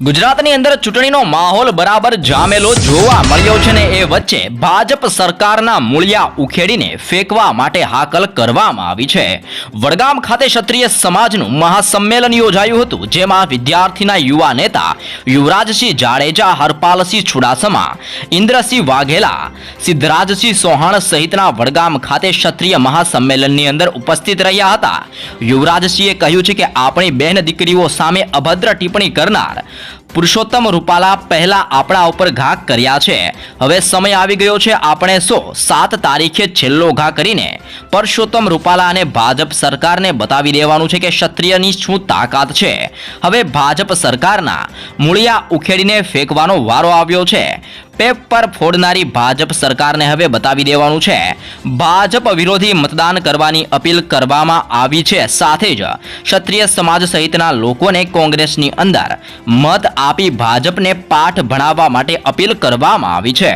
ગુજરાતની અંદર ચૂંટણીનો માહોલ બરાબર જામેલો જોવા મળ્યો છે ને એ વચ્ચે ભાજપ સરકારના મૂળિયા ઉખેડીને ફેંકવા માટે હાકલ કરવામાં આવી છે. વડગામ ખાતે ક્ષત્રિય સમાજનું મહાસંમેલન યોજાયું હતું, જેમાં વિદ્યાર્થીના યુવા નેતા યુવરાજસિંહ જાડેજા, હરપાલસિંહ છુડાસમા ઇન્દ્રસિંહ વાઘેલા, સિદ્ધરાજસિંહ ચૌહાણ સહિતના વડગામ ખાતે ક્ષત્રિય મહાસંમેલનની અંદર ઉપસ્થિત રહ્યા હતા. યુવરાજસિંહે કહ્યું છે કે આપણી બહેન દીકરીઓ સામે અભદ્ર ટિપ્પણી કરનાર પુરુષોત્તમ રૂપાલા પહેલા આપણા ઉપર ઘા કર્યા છે. હવે સમય આવી ગયો છે આપણે સો સાત તારીખે છેલ્લો ઘા કરીને પરસોત્તમ રૂપાલા અને ભાજપ સરકારને બતાવી દેવાનું છે કે ક્ષત્રિયની શું તાકાત છે. હવે ભાજપ સરકારના મૂળિયા ઉખેડીને ફેંકવાનો વારો આવ્યો છે. પેપર ફોડનારી ભાજપ સરકારને હવે બતાવી દેવાનું છે. ભાજપ વિરોધી મતદાન કરવાની અપીલ કરવામાં આવી છે. સાથે જ ક્ષત્રિય સમાજ સહિતના લોકોને કોંગ્રેસની અંદર મત આપી ભાજપને પાઠ ભણાવવા માટે અપીલ કરવામાં આવી છે.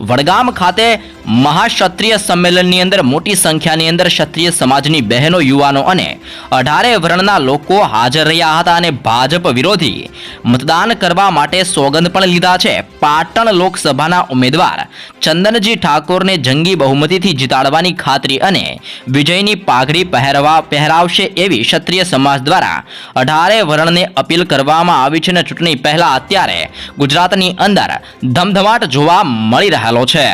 વડગામ ખાતે મહાક્ષત્રિય સંમેલનની અંદર મોટી સંખ્યાની અંદર ક્ષત્રિય સમાજની બહેનો, યુવાનો અને અઢારે વર્ણના લોકો હાજર રહ્યા હતા અને ભાજપ વિરોધી મતદાન કરવા માટે સોગંદ પણ લીધા છે. પાટણ લોકસભાના ઉમેદવાર ચંદનજી ઠાકોરને જંગી બહુમતીથી જીતાડવાની ખાતરી અને વિજયની પાઘડી પહેરવા પહેરાવશે એવી ક્ષત્રિય સમાજ દ્વારા અઢારે વર્ણને અપીલ કરવામાં આવી છે અને ચૂંટણી પહેલા અત્યારે ગુજરાતની અંદર ધમધમાટ જોવા મળી રહેલો છે.